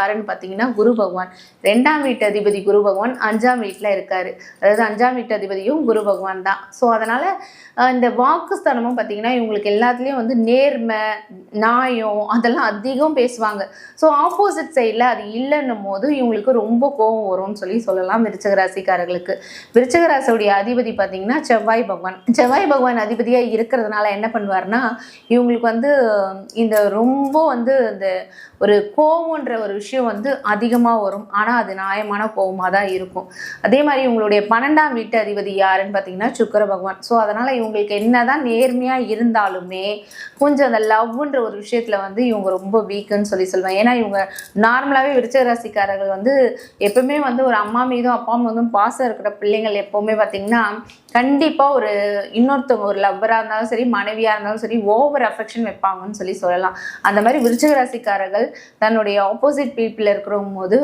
யாருன்னு பார்த்தீங்கன்னா குரு பகவான். ரெண்டாம் வீட்டு அதிபதி குரு பகவான் அஞ்சாம் வீட்டில் இருக்காரு. அதாவது அஞ்சாம் வீட்டு அதிபதியும் குரு பகவான் தான். ஸோ அதனால் இந்த வாக்குஸ்தானமும் பார்த்தீங்கன்னா இவங்களுக்கு எல்லாத்துலேயும் வந்து நேர்மை நியாயம் அதெல்லாம் அதிகம் பேசுவாங்க. ஸோ ஆப்போசிட் சைடில் அது இல்லைன்னும் போது இவங்களுக்கு ரொம்ப கோபம் வரும்னு சொல்லி சொல்லலாம் விருச்சக ராசிக்காரர்களுக்கு. விருச்சக ராசியுடைய அதிபதி பார்த்தீங்கன்னா செவ்வாய் பகவான். செவ்வாய் பகவான் அதிபதியாக இருக்கிறதுனால என்ன பண்ணுவார்னா இவங்களுக்கு வந்து இந்த ரொம்ப வந்து இந்த ஒரு கோவம்ன்ற ஒரு விஷயம் விஷயம் வந்து அதிகமாக வரும். ஆனால் அது நியாயமான கோபமாக தான் இருக்கும். அதே மாதிரி இவங்களுடைய பன்னெண்டாம் வீட்டு அதிபதி யாருன்னு பார்த்தீங்கன்னா சுக்கர பகவான். ஸோ அதனால் இவங்களுக்கு என்ன தான் நேர்மையாக இருந்தாலுமே கொஞ்சம் அந்த லவ்ன்ற ஒரு விஷயத்தில் வந்து இவங்க ரொம்ப வீக்குன்னு சொல்லி சொல்லுவேன். ஏன்னா இவங்க நார்மலாகவே விருச்சக ராசிக்காரர்கள் வந்து எப்பவுமே வந்து ஒரு அம்மா மீதும் அப்பா மீதும் பாசம் இருக்கிற பிள்ளைங்கள் எப்போவுமே பார்த்தீங்கன்னா கண்டிப்பாக ஒரு இன்னொருத்தவங்க ஒரு லவ்வராக இருந்தாலும் சரி மனைவியாக இருந்தாலும் சரி ஓவர் அஃபெக்ஷன் வைப்பாங்கன்னு சொல்லி சொல்லலாம். அந்த மாதிரி விருச்சக ராசிக்காரர்கள் தன்னுடைய ஆப்போசிட் பீப்புள் இருக்கிறவங்க போது